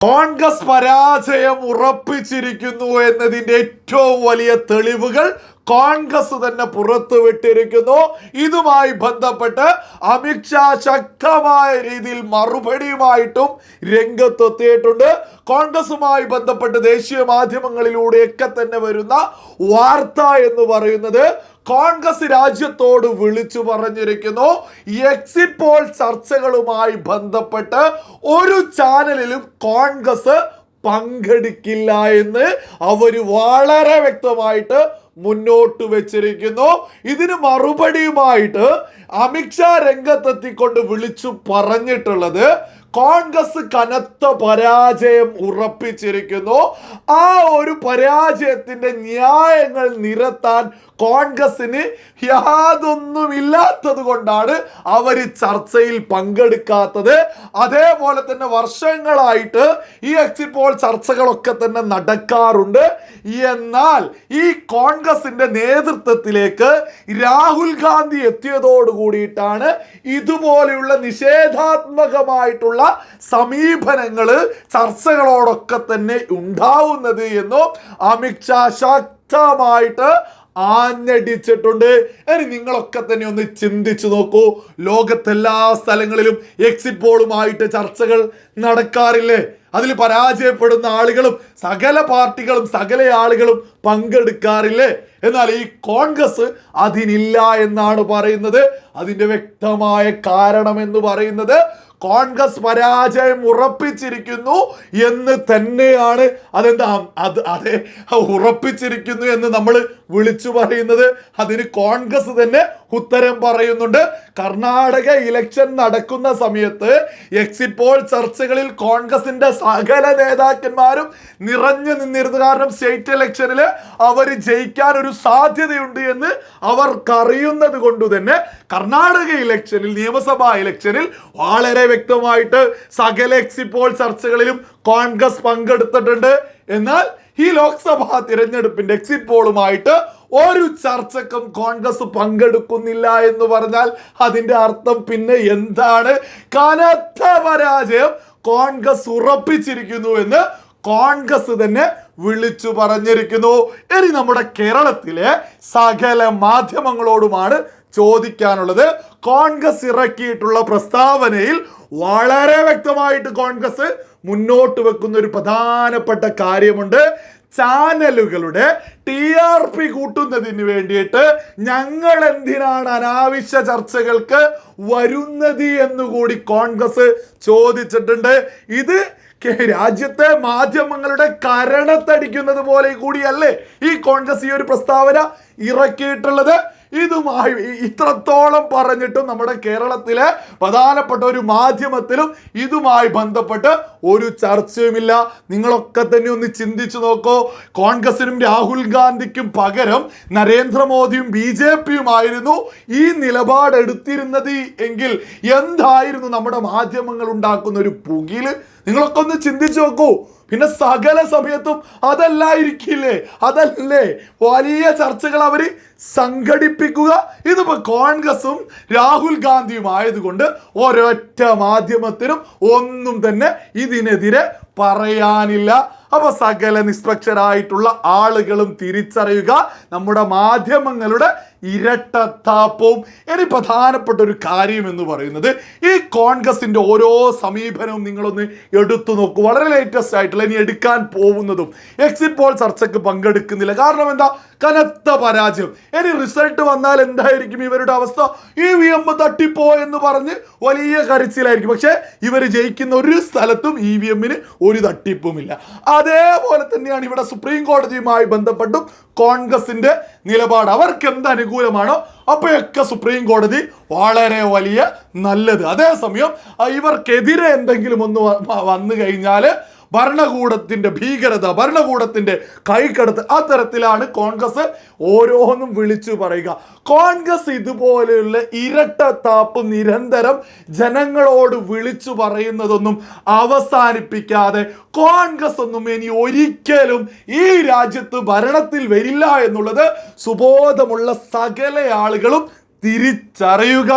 കോൺഗ്രസ് പരാജയം ഉറപ്പിച്ചിരിക്കുന്നു എന്നതിന്റെ ഏറ്റവും വലിയ തെളിവുകൾ കോൺഗ്രസ് തന്നെ പുറത്തുവിട്ടിരിക്കുന്നു ഇതുമായി ബന്ധപ്പെട്ട് അമിത്ഷാ ശക്തമായ രീതിയിൽ മറുപടിയുമായിട്ടും രംഗത്തെത്തിയിട്ടുണ്ട്. കോൺഗ്രസുമായി ബന്ധപ്പെട്ട് ദേശീയ മാധ്യമങ്ങളിലൂടെയൊക്കെ തന്നെ വരുന്ന വാർത്ത എന്ന് പറയുന്നത് കോൺഗ്രസ് രാജ്യത്തോട് വിളിച്ചു പറഞ്ഞിരിക്കുന്നു. എക്സിറ്റ് പോൾ ചർച്ചകളുമായി ബന്ധപ്പെട്ട് ഒരു ചാനലിലും കോൺഗ്രസ് പങ്കെടുക്കില്ല എന്ന് അവർ വളരെ വ്യക്തമായിട്ട് മുന്നോട്ട് വെച്ചിരിക്കുന്നു. ഇതിന് മറുപടിയുമായിട്ട് അമിത്ഷാ രംഗത്തെത്തിക്കൊണ്ട് വിളിച്ചു പറഞ്ഞിട്ടുള്ളത് കോൺഗ്രസ് കനത്ത പരാജയം ഉറപ്പിച്ചിരിക്കുന്നു. ആ ഒരു പരാജയത്തിന്റെ ന്യായങ്ങൾ നിരത്താൻ കോൺഗ്രസിന് യാതൊന്നുമില്ലാത്തത് കൊണ്ടാണ് അവർ ചർച്ചയിൽ പങ്കെടുക്കാത്തത്. അതേപോലെ തന്നെ വർഷങ്ങളായിട്ട് ഈ എക്സിറ്റ് പോൾ ചർച്ചകളൊക്കെ തന്നെ നടക്കാറുണ്ട്. എന്നാൽ ഈ കോൺഗ്രസിന്റെ നേതൃത്വത്തിലേക്ക് രാഹുൽ ഗാന്ധി എത്തിയതോട് കൂടിയിട്ടാണ് ഇതുപോലെയുള്ള നിഷേധാത്മകമായിട്ടുള്ള സമീപനങ്ങൾ ചർച്ചകളോടൊക്കെ തന്നെ ഉണ്ടാവുന്നത് എന്നും അമിത്ഷാ ശക്തമായിട്ട് ആഞ്ഞടിച്ചിട്ടുണ്ട്. ഇനി നിങ്ങളൊക്കെ തന്നെ ഒന്ന് ചിന്തിച്ചു നോക്കൂ. ലോകത്തെല്ലാ സ്ഥലങ്ങളിലും എക്സിറ്റ് പോളുമായിട്ട് ചർച്ചകൾ നടക്കാറില്ലേ? അതിൽ പരാജയപ്പെടുന്ന ആളുകളും സകല പാർട്ടികളും സകല ആളുകളും പങ്കെടുക്കാറില്ലേ? എന്നാൽ ഈ കോൺഗ്രസ് അതിനില്ല എന്നാണ് പറയുന്നത്. അതിന്റെ വ്യക്തമായ കാരണം എന്ന് പറയുന്നത് കോൺഗ്രസ് പരാജയം ഉറപ്പിച്ചിരിക്കുന്നു എന്ന് തന്നെയാണ് അതെന്താ? അത് അതെ ഉറപ്പിച്ചിരിക്കുന്നു എന്ന് നമ്മൾ വിളിച്ചു പറയുന്നത്. അതിന് കോൺഗ്രസ് തന്നെ ഉത്തരം പറയുന്നുണ്ട്. കർണാടക ഇലക്ഷൻ നടക്കുന്ന സമയത്ത് എക്സിറ്റ് പോൾ ചർച്ചകളിൽ കോൺഗ്രസിന്റെ സകല നേതാക്കന്മാരും നിറഞ്ഞു നിന്നിരുന്നു. കാരണം സ്റ്റേറ്റ് ഇലക്ഷനിൽ അവർ ജയിക്കാൻ ഒരു സാധ്യതയുണ്ട് എന്ന് അവർക്കറിയുന്നത് കൊണ്ട് തന്നെ കർണാടക ഇലക്ഷനിൽ നിയമസഭാ ഇലക്ഷനിൽ വളരെ വ്യക്തമായിട്ട് സകല എക്സിറ്റ് പോൾ ചർച്ചകളിലും കോൺഗ്രസ് പങ്കെടുത്തിട്ടുണ്ട്. എന്നാൽ ഈ ലോക്സഭാ തിരഞ്ഞെടുപ്പിന്റെ എക്സിറ്റ് പോളുമായിട്ട് ഒരു ചർച്ചക്കും കോൺഗ്രസ് പങ്കെടുക്കുന്നില്ല എന്ന് പറഞ്ഞാൽ അതിന്റെ അർത്ഥം പിന്നെ എന്താണ്? കനത്ത പരാജയം കോൺഗ്രസ് ഉറപ്പിച്ചിരിക്കുന്നു എന്ന് കോൺഗ്രസ് തന്നെ വിളിച്ചു പറഞ്ഞിരിക്കുന്നു. ഇനി നമ്മുടെ കേരളത്തിലെ സകല മാധ്യമങ്ങളോടുമാണ് ചോദിക്കാനുള്ളത്. കോൺഗ്രസ് ഇറക്കിയിട്ടുള്ള പ്രസ്താവനയിൽ വളരെ വ്യക്തമായിട്ട് കോൺഗ്രസ് മുന്നോട്ട് വെക്കുന്ന ഒരു പ്രധാനപ്പെട്ട കാര്യമുണ്ട്. ചാനലുകളുടെ ടി ആർ പി കൂട്ടുന്നതിന് വേണ്ടിയിട്ട് ഞങ്ങൾ എന്തിനാണ് അനാവശ്യ ചർച്ചകൾക്ക് വരുന്നത് എന്നുകൂടി കോൺഗ്രസ് ചോദിച്ചിട്ടുണ്ട്. ഇത് രാജ്യത്തെ മാധ്യമങ്ങളുടെ കരണത്തടിക്കുന്നത് പോലെ കൂടിയല്ലേ ഈ കോൺഗ്രസ് ഈ ഒരു പ്രസ്താവന ഇറക്കിയിട്ടുള്ളത്? ഇതുമായി ഇത്രത്തോളം പറഞ്ഞിട്ടും നമ്മുടെ കേരളത്തിലെ പ്രധാനപ്പെട്ട ഒരു മാധ്യമത്തിലും ഇതുമായി ബന്ധപ്പെട്ട് ഒരു ചർച്ചയുമില്ല. നിങ്ങളൊക്കെ തന്നെ ഒന്ന് ചിന്തിച്ചു നോക്കോ. കോൺഗ്രസിനും രാഹുൽ ഗാന്ധിക്കും പകരം നരേന്ദ്രമോദിയും ബി ജെ പിയുമായിരുന്നു ഈ നിലപാടെടുത്തിരുന്നത് എങ്കിൽ എന്തായിരുന്നു നമ്മുടെ മാധ്യമങ്ങൾ ഉണ്ടാക്കുന്ന ഒരു പുകിൽ? നിങ്ങളൊക്കെ ഒന്ന് ചിന്തിച്ചു നോക്കൂ. പിന്നെ സകല സമയത്തും അതല്ലായിരിക്കില്ലേ? അതല്ലേ? വലിയ ചർച്ചകൾ അവർ സംഘടിപ്പിക്കുക. ഇതിപ്പോ കോൺഗ്രസും രാഹുൽ ഗാന്ധിയും ആയതുകൊണ്ട് ഒരൊറ്റ മാധ്യമത്തിനും ഒന്നും തന്നെ ഇതിനെതിരെ പറയാനില്ല. അപ്പൊ സകല നിഷ്പക്ഷരായിട്ടുള്ള ആളുകളും തിരിച്ചറിയുക. നമ്മുടെ മാധ്യമങ്ങളുടെ ഇരട്ടത്താപ്പവും. ഇനി പ്രധാനപ്പെട്ട ഒരു കാര്യം എന്ന് പറയുന്നത് ഈ കോൺഗ്രസിന്റെ ഓരോ സമീപനവും നിങ്ങളൊന്ന് എടുത്തു നോക്കൂ. വളരെ ലേറ്റസ്റ്റ് ആയിട്ടുള്ള ഇനി എടുക്കാൻ പോകുന്നതും. എക്സിറ്റ് പോൾ ചർച്ചയ്ക്ക് പങ്കെടുക്കുന്നില്ല. കാരണം എന്താ? കനത്ത പരാജയം. ഇനി റിസൾട്ട് വന്നാൽ എന്തായിരിക്കും ഇവരുടെ അവസ്ഥ? ഈ വി എം തട്ടിപ്പോ എന്ന് പറഞ്ഞ് വലിയ കരച്ചിലായിരിക്കും. പക്ഷേ ഇവർ ജയിക്കുന്ന ഒരു സ്ഥലത്തും ഇ വി എമ്മിന് ഒരു തട്ടിപ്പുമില്ല. അതേപോലെ തന്നെയാണ് ഇവിടെ സുപ്രീം കോടതിയുമായി ബന്ധപ്പെട്ടും കോൺഗ്രസിന്റെ നിലപാട്. അവർക്ക് എന്ത് അനുകൂലമാണോ അപ്പോഴൊക്കെ സുപ്രീം കോടതി വളരെ വലിയ നല്ലത്. അതേസമയം ഇവർക്കെതിരെ എന്തെങ്കിലും ഒന്ന് വന്നു കഴിഞ്ഞാൽ ഭരണകൂടത്തിന്റെ ഭീകരത ഭരണകൂടത്തിന്റെ കൈക്കടത്ത് അത്തരത്തിലാണ് കോൺഗ്രസ് ഓരോന്നും വിളിച്ചു പറയുക. കോൺഗ്രസ് ഇതുപോലെയുള്ള ഇരട്ടത്താപ്പ് നിരന്തരം ജനങ്ങളോട് വിളിച്ചു പറയുന്നതൊന്നും അവസാനിപ്പിക്കാതെ കോൺഗ്രസ് ഒന്നും ഇനി ഒരിക്കലും ഈ രാജ്യത്ത് ഭരണത്തിൽ വരില്ല എന്നുള്ളത് സുബോധമുള്ള സകല ആളുകളും തിരിച്ചറിയുക.